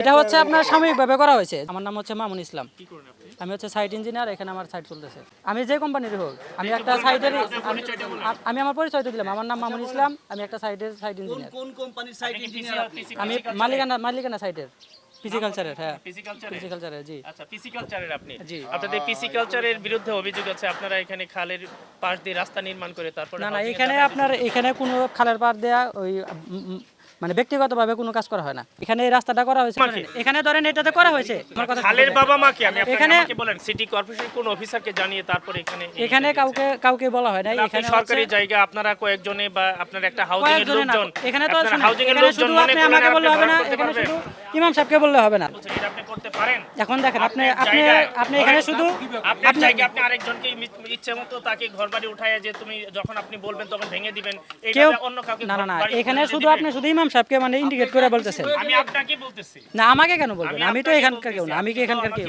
এটা হচ্ছে আপনার সাময়িকভাবে করা হয়েছে। আমার নাম হচ্ছে মামুন ইসলাম। আমি হচ্ছে সাইট ইঞ্জিনিয়ার এখানে আমার সাইট চলতেছে। আমি যে কোম্পানির হোক আমি একটা সাইটের আমি আমার পরিচয় তো দিলাম। আমার নাম মামুন ইসলাম আমি একটা সাইটের সাইট ইঞ্জিনিয়ার কোন কোম্পানির সাইট ইঞ্জিনিয়ার আমি মালিকানা মালিকানা সাইটের ফিজিক্যালচারের হ্যাঁ। পিসি কালচারে ফিজিক্যালচারের জি। আচ্ছা পিসি কালচারের আপনি। জি। আপনাদের পিসি কালচারের বিরুদ্ধে অভিযোগ আছে আপনারা এখানে খালের পাশ দিয়ে রাস্তা নির্মাণ করে তারপরে না না এখানে আপনার এখানে কোনো খালের পার দেয়া ওই মানে ব্যক্তিগতভাবে কোনো কাজ করা হয় না। এখানে এই রাস্তাটা করা হয়েছে এখানে ধরেন এটাতে করা হয়েছে। খালের বাবা মা কি? আমি এখানে- বলেন সিটি কর্পোরেশন কোন অফিসারকে জানিয়ে তারপরে এখানে এখানে কাউকে কাউকে বলা হয় না। এখানে সরকারি জায়গা আপনারা কয়েকজনে বা আপনার একটা হাউজিং এর লোকজন এখানে তো হাউজিং এর লোকজন মানে আপনি করেন আমাকে বললে হবে না। এখানে শুধু ইমাম সাহেবকে বললে হবে না। এখন দেখেন আপনি আপনি আপনি এখানে শুধু আপনি আপনি আরেকজনকে ইচ্ছে মতো তাকে ঘর বাড়ি উঠায় যে তুমি যখন আপনি বলবেন তখন ভেঙে দিবেন। কেউ অন্য কাউকে না না না এখানে শুধু আপনি শুধু ইমাম সাহেবকে মানে ইন্ডিকেট করে বলতেছেন। আমি আপনাকে বলতেছি। না আমাকে কেন বলবেন? আমি তো এখানকার কেউ না আমি কি এখানকার কেউ?